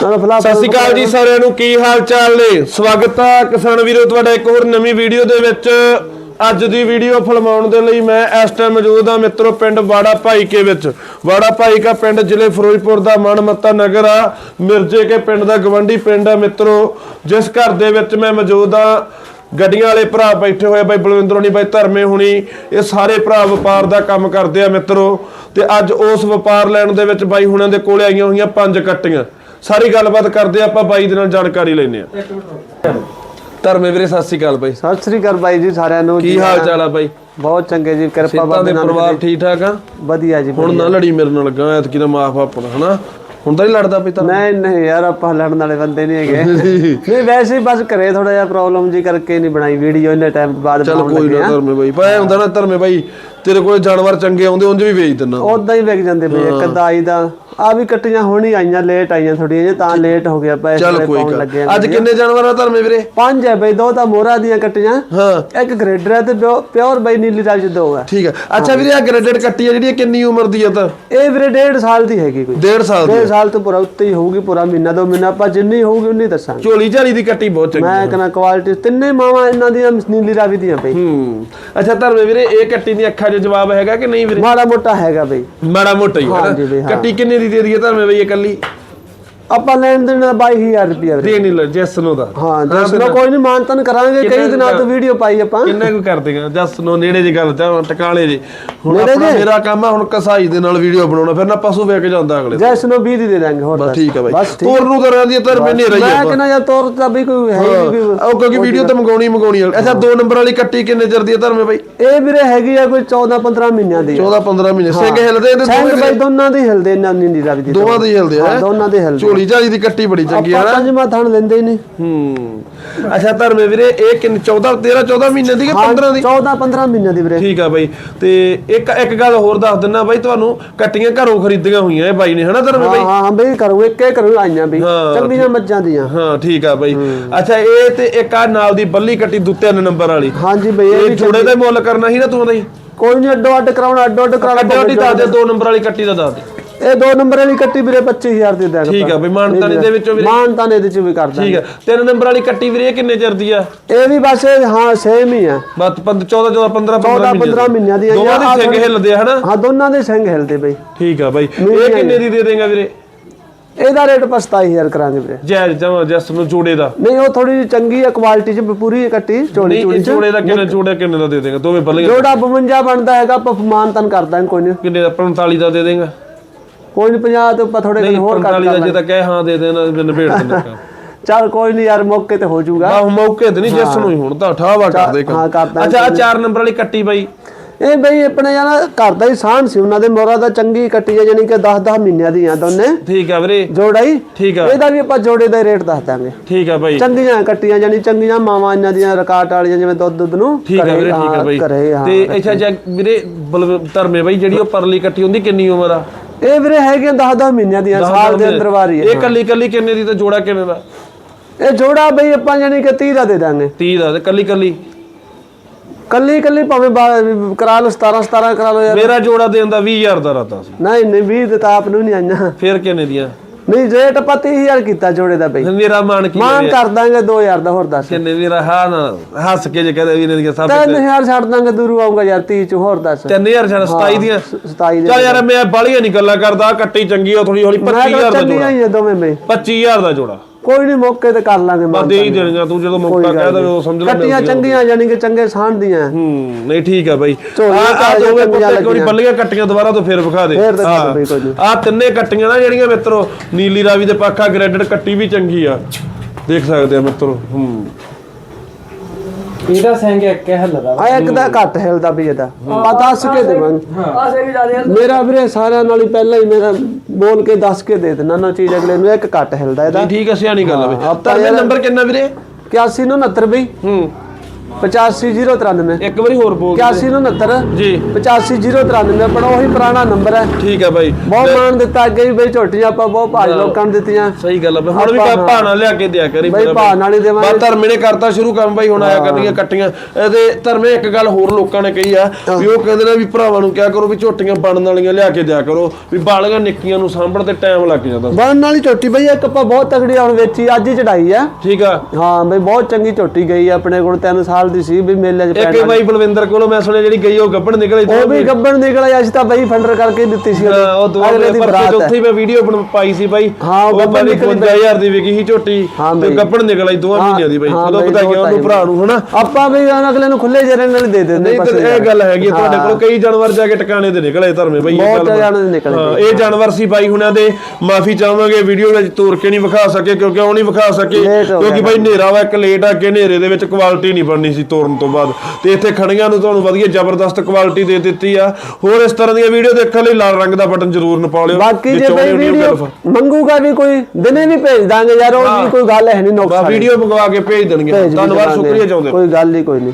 ਸਤਿ ਸ਼੍ਰੀ ਅਕਾਲ ਜੀ ਸਾਰਿਆਂ ਨੂੰ ਕੀ ਹਾਲ ਚਾਲ ਨੇ? ਸਵਾਗਤ ਹੈ ਕਿਸਾਨ ਵੀਰੋ ਤੁਹਾਡਾ ਇੱਕ ਹੋਰ ਨਵੀਂ ਵੀਡੀਓ ਦੇ ਵਿੱਚ। ਅੱਜ ਦੀ ਵੀਡੀਓ ਫਿਲਮਾਉਣ ਦੇ ਲਈ ਮੈਂ ਇਸ ਟਾਈਮ ਮੌਜੂਦ ਹਾਂ ਮਿੱਤਰੋ ਪਿੰਡ ਵਾੜਾ ਭਾਈ ਕੇ ਵਿੱਚ। ਵਾੜਾ ਭਾਈ ਕਾ ਪਿੰਡ ਜ਼ਿਲ੍ਹੇ ਫਿਰੋਜ਼ਪੁਰ ਦਾ ਮਨਮੱਤਾ ਨਗਰ ਆ। ਮਿਰਜੇ ਕੇ ਪਿੰਡ ਦਾ ਗਵੰਡੀ ਪਿੰਡ ਆ ਮਿੱਤਰੋ। ਜਿਸ ਘਰ ਦੇ ਵਿੱਚ ਮੈਂ ਮੌਜੂਦ ਆ ਗੱਡੀਆਂ ਵਾਲੇ ਭਰਾ ਬੈਠੇ ਹੋਏ ਬਾਈ ਬਲਵਿੰਦਰ ਹੋਣੀ ਬਾਈ ਧਰਮੇ ਹੋਣੀ। ਇਹ ਸਾਰੇ ਭਰਾ ਵਪਾਰ ਦਾ ਕੰਮ ਕਰਦੇ ਆ ਮਿੱਤਰੋ। ਤੇ ਅੱਜ ਉਸ ਵਪਾਰ ਲੈਣ ਦੇ ਵਿੱਚ ਬਾਈ ਹੁਣਾਂ ਦੇ ਕੋਲੇ ਆਈਆਂ ਹੋਈਆਂ ਪੰਜ ਕੱਟੀਆਂ। ਸਾਰੀ ਗੱਲਬਾਤ ਕਰਦੇ ਆਪਾਂ ਬਾਈ ਦੇ ਨਾਲ ਜਾਣਕਾਰੀ ਲੈਣੇ ਆ ਧਰਮੇ ਵੀਰੇ ਸਤਿ ਸ਼੍ਰੀ ਅਕਾਲ ਬਾਈ। ਸਤਿ ਸ੍ਰੀ ਅਕਾਲ ਬਾਈ ਜੀ ਸਾਰਿਆਂ ਨੂੰ। ਕੀ ਹਾਲ ਚਾਲ ਆ ਬਾਈ? ਬਹੁਤ ਚੰਗੇ ਜੀ ਕਿਰਪਾ ਬਾਬੇ ਦੇ ਪਰਿਵਾਰ। ਠੀਕ ਠਾਕ ਆ? ਵਧੀਆ ਜੀ ਹੁਣ ਨਾ ਲੜੀ ਮੇਰੇ ਨਾਲ ਲੱਗਾ ਐਤਕੀ ਦਾ ਮਾਫ ਆਪਣਾ ਹਨਾ? ਹੁਣ ਤਾਂ ਨਹੀਂ ਲੜਦਾ ਪਈ ਤਾਂ ਨਹੀਂ ਨਹੀਂ ਯਾਰ ਆਪਾਂ ਲੜਨ ਵਾਲੇ ਬੰਦੇ ਨਹੀਂ ਹੈਗੇ। ਨਹੀਂ ਵੈਸੇ ਹੀ ਬਸ ਘਰੇ ਥੋੜਾ ਜਿਹਾ ਪ੍ਰੋਬਲਮ ਜੀ ਕਰਕੇ ਨਹੀਂ ਬਣਾਈ ਵੀਡੀਓ ਇੰਨੇ ਟਾਈਮ ਬਾਅਦ ਚੱਲ ਕੋਈ ਨਾ ਧਰਮੇ ਬਾਈ। ਪਾਇਆ ਹੁੰਦਾ ਨਾ ਧਰਮੇ ਬਾਈ ਤੇਰੇ ਕੋਲੇ ਜਾਨਵਰ ਚੰਗੇ ਆਉਂਦੇ ਉਂਝ ਵੀ ਵੇਚ ਦਿੰਨਾ ਉਦਾਂ ਹੀ ਵਿਕ ਜਾਂਦੇ ਬਈ ਇੱਕ ਆਈ ਦਾ। ਆ ਵੀ ਕੱਟੀਆਂ ਹੁਣ ਹੀ ਆਈਆਂ ਲੇਟ ਆਈਆਂ ਥੋੜੀਆਂ ਜਿਹਾ ਤਾਂ ਲੇਟ ਹੋ ਗਿਆ ਪੈਸੇ ਚੱਲ ਕੋਈ ਪਾਉਣ ਗੱਲ। ਲੱਗੇ ਅੱਜ ਕਿੰਨੇ ਜਾਨਵਰ ਆ ਧਰਮੇ ਵੀਰੇ? ਪੰਜ ਹੈ ਬਈ ਦੋ ਤਾਂ ਮੋਹਰਾ ਦੀਆਂ ਕੱਟੀਆਂ। ਹਾਂ। ਇੱਕ ਗ੍ਰੇਡਰ ਹੈ ਤੇ ਪਿਓਰ ਬਈ ਨੀਲੀ ਰਾਜ ਦੋ ਹੈ। ਠੀਕ ਹੈ। ਅੱਛਾ ਵੀਰੇ ਆ ਗ੍ਰੈਡਡ ਕੱਟੀ ਆ ਜਿਹੜੀ ਇਹ ਕਿੰਨੀ ਉਮਰ ਦੀ ਆ ਤਾਂ? ਇਹ ਵੀਰੇ ਡੇਢ ਸਾਲ ਦੀ ਹੈਗੀ ਕੋਈ। ਡੇਢ ਸਾਲ ਦੀ ਡੇਢ ਸਾਲ ਤੋਂ ਪੂਰਾ ਉੱਤੇ ਹੀ ਹੋਊਗੀ ਪੂਰਾ ਮਹੀਨਾ ਦੋ ਮਹੀਨਾ। ਆਪਾਂ ਜਿੰਨੀ ਹੋਊਗੀ ਉਨੀ ਦੱਸਾਂਗੇ। ਝੋਲੀ ਝਾਲੀ ਦੀ ਕੱਟੀ ਬਹੁਤ ਚੰਗੀ ਮੈਂ ਕਹਿੰਦਾ ਕੁਆਲਿਟੀ ਤਿੰਨੇ ਮਾਵਾਂ ਇਹਨਾਂ ਦੀਆਂ ਨੀਲੀ ਰਾਵੀ ਦੀਆਂ ਬਈ। ਹੂੰ। ਅੱਛਾ ਧਰਮੇ ਵੀਰੇ ਇਹ ਕੱਟੀ ਦੀ ਅੱਖਾਂ 'ਚ ਜਵਾਬ ਹੈਗਾ ਕਿ ਨਹੀਂ ਵੀਰੇ? ਮਾੜਾ ਮੋਟਾ ਹੈਗਾ ਬਈ। ਮਾੜਾ ਮੋਟਾ ਹੀ ਹੈ ਹਾਂਜੀ ਨਾ ਹਾਂ। ਕੱਟੀ ਕਿੰਨੇ ਦੀ ਦੇ ਦਈਏ ਧਰਮੇ ਬਈ ਇਹ ਕੱਲੀ ਆਪਾਂ ਲੈਣ ਦੇਣ ਦਾ 22000 ਰੁਪਿਆ ਵੀਰੇ। ਦੇ ਨਹੀਂ ਲੈ ਜੈਸਨੋ ਦਾ। ਹਾਂ ਦੱਸੋ ਕੋਈ ਨਹੀਂ ਮਾਨਤਨ ਕਰਾਂਗੇ ਕਈ ਦਿਨਾਂ ਤੋਂ ਵੀਡੀਓ ਪਾਈ ਆਪਾਂ। ਕਿੰਨੇ ਕੁ ਕਰਦੇ ਆ ਜੈਸਨੋ ਨੇੜੇ ਦੀ ਗੱਲ ਤਾਂ ਟਕਾਲੇ ਜੀ ਹੁਣ ਆਪਣਾ? ਮੇਰਾ ਕੰਮ ਆ ਹੁਣ ਕਸਾਈ ਦੇ ਨਾਲ ਵੀਡੀਓ ਬਣਾਉਣਾ ਫਿਰ ਨਾ ਪਸ਼ੂ ਵੇਚ ਜਾਂਦਾ ਅਗਲੇ। ਜੈਸ ਨੂੰ 20 ਦੀ ਦੇ ਦਾਂਗੇ ਹੋਰ ਬਸ। ਠੀਕ ਹੈ ਬਾਈ। ਤੋਰ ਨੂੰ ਤਾਂ ਰਹਿੰਦੀ ਤਰ ਮੈਨੇ ਰਹੀ ਮੈਂ ਆਪਾਂ। ਕਹਿੰਦਾ ਯਾਰ ਤੋਰ ਤਾਂ ਵੀ ਕੋਈ ਹੈ ਹੀ ਨਹੀਂ ਉਹ ਕਿਉਂਕਿ ਵੀਡੀਓ ਤਾਂ ਮੰਗਾਉਣੀ ਹੀ ਮੰਗਾਉਣੀ ਆ। ਅੱਛਾ ਦੋ ਨੰਬਰ ਵਾਲੀ ਕੱਟੀ ਕਿੰਨੇ ਚਿਰ ਦੀ ਆ ਧਰਮੇ ਬਾਈ? ਇਹ ਵੀਰੇ ਹੈਗੀ ਆ ਕੋਈ 14 15 ਮਹੀਨਿਆਂ ਦੀ 14 15 ਮਹੀਨੇ। ਸਿੰਘ ਹਿਲਦੇ ਇਹਦੇ ਸਿੰਘ ਬਾਈ ਦੋਨਾਂ ਦੇ ਹਿਲਦੇ ਇਹਨਾਂ ਨੀਲੀ ਰਾਵੀ ਦੀ ਦੋਵਾਂ ਦੇ ਹੀ ਹਿਲਦੇ ਆ ਹਾਂ, ਦੋਨਾਂ ਦੇ ਹਿਲਦੇ ਝੋਲੀ ਝਾਲੀ ਦੀ ਕੱਟੀ ਬੜੀ ਚੰਗੀ ਆ ਨਾ ਪੰਜਵਾਂ ਥਣ ਲੈਂਦੇ ਹੀ ਨਹੀਂ। ਹੂੰ। ਅੱਛਾ ਧਰਮੇ ਵੀਰੇ ਇਹ ਕਿੰਨ 14 13 14 ਮਹੀਨੇ ਦੀ ਕਿ 15 ਦੀ? 14 15 ਮਹੀਨਿਆਂ ਦੀ ਵੀਰੇ। ਠੀਕ ਆ ਬਾਈ। ਤੇ ਇੱਕ ਇੱਕ ਗੱਲ ਹੋਰ ਦੱਸ ਦਿੰਨਾ ਬਾਈ ਤੁਹਾਨੂੰ ਕੱਟੀਆਂ ਘਰੋਂ ਖਰੀਦੀਆਂ ਹੋਈਆਂ ਇਹ ਬਾਈ ਨੇ ਹਨਾ ਧਰਮੇ ਬਾਈ? ਹਾਂ ਹਾਂ ਬਈ ਕਰੋ ਇੱਕ ਇੱਕ ਕਰੋ ਆਈਆਂ ਬਈ ਹਾਂ, ਚੰਗੀਆਂ ਮੱਝਾਂ ਦੀਆਂ। ਹਾਂ ਠੀਕ ਆ ਬਾਈ। ਅੱਛਾ ਇਹ ਤੇ ਇੱਕ ਆ ਨਾਲ ਦੀ ਬੱਲੀ ਕੱਟੀ ਦੂ ਤਿੰਨ ਨੰਬਰ ਵਾਲੀ। ਹਾਂਜੀ ਬਈ ਇਹ ਜੋੜੇ ਦਾ ਮੁੱਲ ਕਰਨਾ ਸੀ ਨਾ ਤੂੰ ਹੀ? ਕੋਈ ਨਹੀਂ ਅੱਡੋ ਅੱਡ ਕਰਾਉਣਾ ਅੱਡੋ ਅੱਡ ਕਰਾਉਣਾ ਕੱਡੇ ਉਹਦੀ ਦੱਸ ਦੇ ਦੋ ਨੰਬਰ ਵਾਲੀ ਕੱਟੀ ਦਾ ਦੱਸ ਦੇ। ਇਹ ਦੋ ਨੰਬਰ ਵਾਲੀ ਕੱਟੀ ਵੀਰੇ 25000 ਦੀ ਦਾਂਗੇ ਠੀਕ ਆ ਬਈ ਮਾਨਤਾਨੀ ਦੇ ਵਿੱਚੋਂ ਵੀਰੇ। ਮਾਨ ਤਾਂ ਇਹਦੇ ਚ ਵੀ ਕਰਦਾ। ਠੀਕ ਆ। ਤਿੰਨ ਨੰਬਰ ਵਾਲੀ ਕੱਟੀ ਵੀਰੇ ਕਿੰਨੇ ਚਿਰ ਦੀ ਆ? ਇਹ ਵੀ ਬਸ ਹਾਂ ਸੇਮ ਹੀ ਆ। ਬਸ 14 14 15 14 15 15 ਮਹੀਨਿਆਂ ਦੀਆਂ ਦੋਵਾਂ ਆਹ ਦੇ ਸਿੰਘ ਹਿੱਲਦੇ ਆ ਹਨਾ? ਹਾਂ ਦੋਨਾਂ ਦੇ ਸਿੰਘ ਹਿਲਦੇ ਬਈ। ਠੀਕ ਆ ਬਾਈ। ਇਹ ਕਿੰਨੇ ਦੀ ਦੇ ਦੇਗਾ ਵੀਰੇ? ਇਹਦਾ ਰੇਟ 25000 ਕਰਾਂਗੇ ਵੀਰੇ। ਜੈ ਜਮਾ ਜਸ ਨੂੰ ਜੋੜੇ ਦਾ। ਨਹੀਂ ਉਹ ਥੋੜੀ ਜਿਹੀ ਚੰਗੀ ਆ ਕੁਆਲਿਟੀ ਚ ਪੂਰੀ ਕੱਟੀ ਚੋਲੀ ਨਹੀਂ ਚੋਲੀ ਇਹ ਚ। ਜੋੜੇ ਦਾ ਕਿੰਨੇ ਜੋੜੇ ਕਿੰਨੇ ਦਾ ਦੇ ਦੇਗਾ? ਦੋਵੇਂ ਬੱਲੀਆਂ ਜੋੜਾ 52 ਬਣਦਾ ਹੈਗਾ ਆਪਾਂ ਮਾਨ ਤਨ ਕਰਦਾਂਗੇ ਕੋਈ ਨਹੀਂ। ਕਿੰਨੇ ਦਾ? 45 ਦਾ ਦੇ ਦੇਗਾ। ਕੋਈ ਨਹੀਂ 50 ਤੇ ਆਪਾਂ ਥੋੜੇ ਹੋਰ ਕਰ 45 ਦਾ ਜੇ ਤਾਂ ਕਹੇ ਹਾਂ ਦੇ ਦੇਣਾ ਮੈਂ ਨਿਬੇੜ ਦਿੰਦਾ ਚੱਲ ਕੋਈ ਨਹੀਂ ਯਾਰ ਮੌਕੇ ਤੇ ਹੋ ਜਾਊਗਾ ਆਹ ਮੌਕੇ ਤੇ ਨਹੀਂ ਜਿਸ ਨੂੰ ਹੀ ਹੁਣ ਤਾਂ ਠਾਵਾ ਹਾਂ, ਕਰਦਾ ਅੱਛਾ ਆ ਚਾਰ ਨੰਬਰ ਵਾਲੀ ਕੱਟੀ ਬਾਈ। ਇਹ ਬਈ ਆਪਣੇ ਯਾਰ ਘਰ ਦਾ ਹੀ ਸਾਨ ਸੀ ਉਹਨਾਂ ਦੇ ਮੋਰਾ ਦਾ ਚੰਗੀ ਕੱਟੀ ਹੈ ਜਾਨੀ ਕਿ 10-10 ਮਹੀਨਿਆਂ ਦੀਆਂ ਦੋਨੇ। ਠੀਕ ਆ ਵੀਰੇ। ਜੋੜਾ ਹੀ ਠੀਕ ਆ। ਇਹਦਾ ਵੀ ਆਪਾਂ ਜੋੜੇ ਦਾ ਰੇਟ ਦੱਸ ਦਾਂਗੇ ਠੀਕ ਆ ਬਾਈ। ਚੰਗੀਆਂ ਕੱਟੀਆਂ ਜਾਨੀ ਚੰਗੀਆਂ ਮਾਵਾਂ ਇਹਨਾਂ ਦੀਆਂ ਰਕਾਟ ਵਾਲੀਆਂ ਜਿਵੇਂ ਦੁੱਧ ਦੁੱਧ ਨੂੰ। ਠੀਕ ਆ ਵੀਰੇ ਠੀਕ ਆ ਬਾਈ। ਤੇ ਅੱਛਾ ਜੀ ਵੀਰੇ ਬਲਵ ਧਰਮੇ ਬਾਈ ਜਿਹੜੀ ਉਹ ਪਰਲੀ ਕੱਟੀ ਹੁੰਦੀ ਕਿੰਨੀ ਉਮਰ ਆ? ਇਹ ਵੀਰੇ ਹੈਗੀਆਂ 10-10 ਮਹੀਨਿਆਂ ਦੀਆਂ ਸਾਲ ਦੇ ਅੰਦਰ ਵਾਰੀ ਹੈ ਇਹ। ਕੱਲੀ ਕੱਲੀ ਕਿੰਨੇ ਦੀ ਤੇ ਜੋੜਾ ਕਿੰਨੇ ਦਾ ਇਹ ਜੋੜਾ ਬਈ ਆਪਾਂ ਜਾਨੀ ਕਿ 30 ਦਾ ਦੇ ਦਾਂਗੇ। 30 ਦਾ ਤੇ ਕੱਲੀ ਕੱਲੀ? ਕੱਲੀ ਕੱਲੀ ਭਾਵੇਂ ਕਰਾ ਲਓ 17 17 ਕਰਾ ਲਓ ਯਾਰ। ਮੇਰਾ ਜੋੜਾ ਦੇਣ ਦਾ 20000 ਦਾ ਰਾਤਾ ਸੀ। ਨਹੀਂ ਨਹੀਂ 20 ਦੇ ਤਾਂ ਆਪ ਨੂੰ ਨਹੀਂ ਆਈਆਂ। ਫੇਰ ਕਿੰਨੇ ਦੀਆਂ? ਨਹੀਂ ਰੇਟ ਆਪਾਂ 30000 ਕੀਤਾ ਜੋੜੇ ਦਾ ਬਈ। ਮੇਰਾ ਮਾਨ ਕੀ ਮਾਨ ਕਰ ਦਾਂਗੇ 2000 ਦਾ ਹੋਰ ਦੱਸ। ਕਿੰਨੇ ਵੀਰਾ ਹਾਂ ਨਾ ਹੱਸ ਕੇ ਜੇ ਕਹਦੇ ਵੀ ਇਹਨਾਂ ਦੀਆਂ ਸਭ 3000 ਛੱਡ ਦਾਂਗੇ ਦੂਰ ਆਊਗਾ ਯਾਰ 30 ਚ ਹੋਰ ਦੱਸ। 3000 ਛੜ 27 ਦੀਆਂ। 27 ਦੇ ਚੱਲ ਯਾਰ ਮੈਂ ਬਾਲੀਆਂ ਨਹੀਂ ਗੱਲਾਂ ਕਰਦਾ ਕੱਟੀ ਚੰਗੀ ਆ ਥੋੜੀ ਹੌਲੀ ਮੈਂ 25000 ਕਿਹਾ ਦਾ ਚੰਗੀਆਂ ਜੋੜਾ। ਹੀ ਦੋਵੇਂ ਬਈ। 25000 ਦਾ ਜੋੜਾ। ਕੋਈ ਨਹੀਂ ਮੌਕੇ ਤੇ ਕਰ ਲਾਂਗੇ ਬਸ ਦੇ ਹੀ ਦੇਣੀਆਂ ਤੂੰ ਜਦੋਂ ਮੌਕਾ ਕਹਿ ਦਵੇ ਉਹ ਸਮਝ ਲੈ ਕੱਟੀਆਂ ਚੰਗੀਆਂ ਯਾਨੀ ਕਿ ਚੰਗੇ ਸਾਂਢ ਦੀਆਂ। ਹੂੰ ਨਹੀਂ ਠੀਕ ਆ ਬਾਈ। ਆ ਦੋਵੇਂ ਕੁੱਤੇ ਕੋਈ ਬੱਲੀਆਂ ਕੱਟੀਆਂ ਦੁਬਾਰਾ ਤੋਂ ਫੇਰ ਵਿਖਾ ਦੇ। ਦੇ। ਆ ਤਿੰਨੇ ਕੱਟੀਆਂ ਨਾ ਜਿਹੜੀਆਂ ਮਿੱਤਰੋ ਨੀਲੀ ਰਾਵੀ ਦੇ ਪਾਖਾ ਗ੍ਰੈਡਡ ਕੱਟੀ ਵੀ ਚੰਗੀ ਆ। ਦੇਖ ਸਕਦੇ ਆ ਮਿੱਤਰੋ ਹੂੰ। ਇਹਦਾ ਸਿੰਘ ਇੱਕ ਹੈ ਹੱਲਦਾ ਆ ਇੱਕ ਦਾ ਘੱਟ ਹਿਲਦਾ ਵੀ ਇਹਦਾ। ਆ ਦੱਸ ਕੇ ਦੇਵਾਂਗੇ। ਆ ਸਿੰਘ ਜ਼ਿਆਦਾ ਮੇਰਾ ਵੀਰੇ ਸਾਰਿਆਂ ਨਾਲ ਹੀ ਪਹਿਲਾਂ ਹੀ ਮੇਰਾ ਬੋਲ ਕੇ ਦੱਸ ਕੇ ਦੇ ਦੇਣਾ ਨਾ ਚੀਜ਼ ਅਗਲੇ ਨੂੰ ਇੱਕ ਘੱਟ ਹਿਲਦਾ ਇਹਦਾ। ਠੀਕ ਆ ਸਿਆਣੀ ਗੱਲ ਆ ਹਾਂ, ਬਈ ਆਪਾਂ ਤਾਂ ਯਾਰ- ਨੰਬਰ ਕਿੰਨਾ ਵੀਰੇ? 81 69 ਬਈ। ਹੂੰ। 85093 ਇੱਕ ਵਾਰੀ ਹੋਰ ਬੋਲ ਦਿਓ। 8169 ਜੀ। 85093 ਆਪਣਾ ਉਹੀ ਪੁਰਾਣਾ ਨੰਬਰ ਹੈ। ਠੀਕ ਹੈ ਬਾਈ। ਬਹੁਤ ਮਾਣ ਦਿੱਤਾ ਅੱਗੇ ਵੀ ਬਈ ਝੋਟੀਆਂ ਆਪਾਂ ਬਹੁਤ ਭਾਜ ਲੋਕਾਂ ਨੂੰ ਦਿੱਤੀਆਂ। ਸਹੀ ਗੱਲ ਆ ਬਈ। ਹੁਣ ਵੀ ਆਪਾਂ- ਕਾ ਭਾਣਾ ਲਿਆ ਕੇ ਦਿਆ ਕਰੀ ਬਈ ਮੇਰਾ ਭਾਅ ਨਾਲ ਹੀ ਦੇਵਾਂਗੇ। ਬਸ ਧਰਮੇ ਨੇ ਕਰਤਾ ਸ਼ੁਰੂ ਕੰਮ ਬਾਈ ਹੁਣ ਆਇਆ ਕਰਨੀਆਂ ਕੱਟੀਆਂ ਇਹਦੇ ਧਰਮੇ ਇੱਕ ਗੱਲ ਹੋਰ ਲੋਕਾਂ ਨੇ ਕਹੀ ਆ ਵੀ ਉਹ ਕਹਿੰਦੇ ਨੇ ਵੀ ਭਰਾਵਾਂ ਨੂੰ ਕਿਹਾ ਕਰੋ ਵੀ ਝੋਟੀਆਂ ਬਣਨ ਵਾਲੀਆਂ ਲਿਆ ਕੇ ਦਿਆ ਕਰੋ ਵੀ ਬਾਲੀਆਂ ਨਿੱਕੀਆਂ ਨੂੰ ਸਾਂਭਣ ਤੇ ਟਾਈਮ ਲੱਗ ਜਾਂਦਾ। ਬਣਨ ਵਾਲੀ ਝੋਟੀ ਬਈ ਇੱਕ ਆਪਾਂ ਬਹੁਤ ਤਗੜੀ ਹੁਣ ਵੇਚੀ ਅੱਜ ਹੀ ਚੜਾਈ ਆ। ਠੀਕ ਆ। ਹਾਂ ਬਈ ਬਹੁਤ ਚੰਗੀ ਝੋਟੀ ਗਈ ਆ, ਆਪਣੇ ਕੋਲ 3 ਸਾਲ ਦੀ ਸੀ ਵੀ ਮੇਲੇ 'ਚ ਇੱਕ ਪੈਣ ਬਾਈ ਬਲਵਿੰਦਰ ਕੋਲੋਂ ਮੈਂ ਸੁਣਿਆ ਜਿਹੜੀ ਗਈ ਉਹ ਗੱਭਣ ਨਿਕਲੀ ਉਹ ਵੀ ਗੱਬਣ ਨਿਕਲਿਆ ਅਸੀਂ ਤਾਂ ਬਈ ਫੰਡਰ ਕਰਕੇ ਦਿੱਤੀ ਸੀ। ਹਾਂ, ਉਹ ਦੋ ਅਗਲੇ ਦੀ ਪਰਚੇ ਬਰਾਤ ਉੱਥੇ ਹੈ। ਮੈਂ ਵੀਡੀਓ ਬਣ ਪਾਈ ਸੀ ਬਾਈ। ਹਾਂ, ਉਹ ਉਹ ਗੱਭਣ ਬਾਈ ਨਿਕਲੀ 55000 ਦੀ ਵਿਕੀ ਸੀ ਝੋਟੀ। ਹਾਂ ਤੇ ਬਈ। ਗੱਭਣ ਨਿਕਲ ਆਈ ਦੋਵਾਂ ਮਹੀਨਿਆਂ ਦੀ ਬਾਈ। ਹਾਂ ਚਲੋ ਬਈ, ਵਧਾਈਆਂ ਉਹਨੂੰ ਭਰਾ ਨੂੰ ਹਨਾ? ਆਪਾਂ ਵੀ ਉਹਨਾਂ ਅਗਲੇ ਨੂੰ ਖੁੱਲੇ ਜਰੇ ਨਾਲ ਹੀ ਦੇ ਦਿੰਦੇ ਨਹੀਂ ਤੇ ਇਹ ਗੱਲ ਹੈਗੀ ਆ, ਤੁਹਾਡੇ ਕੋਲ ਕਈ ਜਾਨਵਰ ਜਾ ਕੇ ਟਿਕਾਣੇ ਤੇ ਨਿਕਲੇ ਧਰਮੇ ਬਈ ਇਹ ਬਹੁਤ ਗੱਲ ਦੇ ਨਿਕਲੇ ਹਾਂ ਇਹ ਜਾਨਵਰ ਸੀ ਬਾਈ ਹੁਣਾਂ ਦੇ। ਮਾਫੀ ਚਾਹਾਂਗੇ ਵੀਡੀਓ ਵਿੱਚ ਤੋਰ ਕੇ ਨਹੀਂ ਵਿਖਾ ਸਕੇ ਕਿਉਂਕਿ ਉਹ ਨਹੀਂ ਵਿਖਾ ਸਕੇ Late ਹੋ ਕਿਉਂਕਿ ਬਾਈ ਹਨੇਰਾ ਵਾ ਇੱਕ ਲੇਟ ਆ ਅੱਗੇ ਹਨੇਰੇ ਦੇ ਵਿੱਚ ਕੁਆਲਿਟੀ ਨਹੀਂ ਬਣਨੀ ਸੀ ਤੋਰਨ ਤੋਂ ਬਾਅਦ। ਤੇ ਇੱਥੇ ਖੜੀਆਂ ਨੂੰ ਤੁਹਾਨੂੰ ਵਧੀਆ ਜ਼ਬਰਦਸਤ ਕੁਆਲਿਟੀ ਦੇ ਦਿੱਤੀ ਆ। ਹੋਰ ਇਸ ਤਰ੍ਹਾਂ ਦੀਆਂ ਵੀਡੀਓ ਦੇਖਣ ਲਈ ਲਾਲ ਰੰਗ ਦਾ ਬਟਨ ਜ਼ਰੂਰ ਨਪਾ ਲਿਓ ਬਾਕੀ ਜੇ ਨਹੀਂ ਵੀਡੀਓ ਮੰਗੂਗਾ ਵੀ ਕੋਈ ਦਿਨੇ ਵੀ ਭੇਜ ਦਾਂਗੇ ਯਾਰ ਉਹ ਵੀ ਕੋਈ ਗੱਲ ਹੈ ਨਹੀਂ ਨੁਕਸ ਵੀਡੀਓ ਮੰਗਵਾ ਕੇ ਭੇਜ ਦੇਣਗੇ ਧੰਨਵਾਦ। ਸ਼ੁਕਰੀਆ ਚਾਹੁੰਦੇ ਕੋਈ ਗੱਲ ਹੀ ਕੋਈ ਨਹੀਂ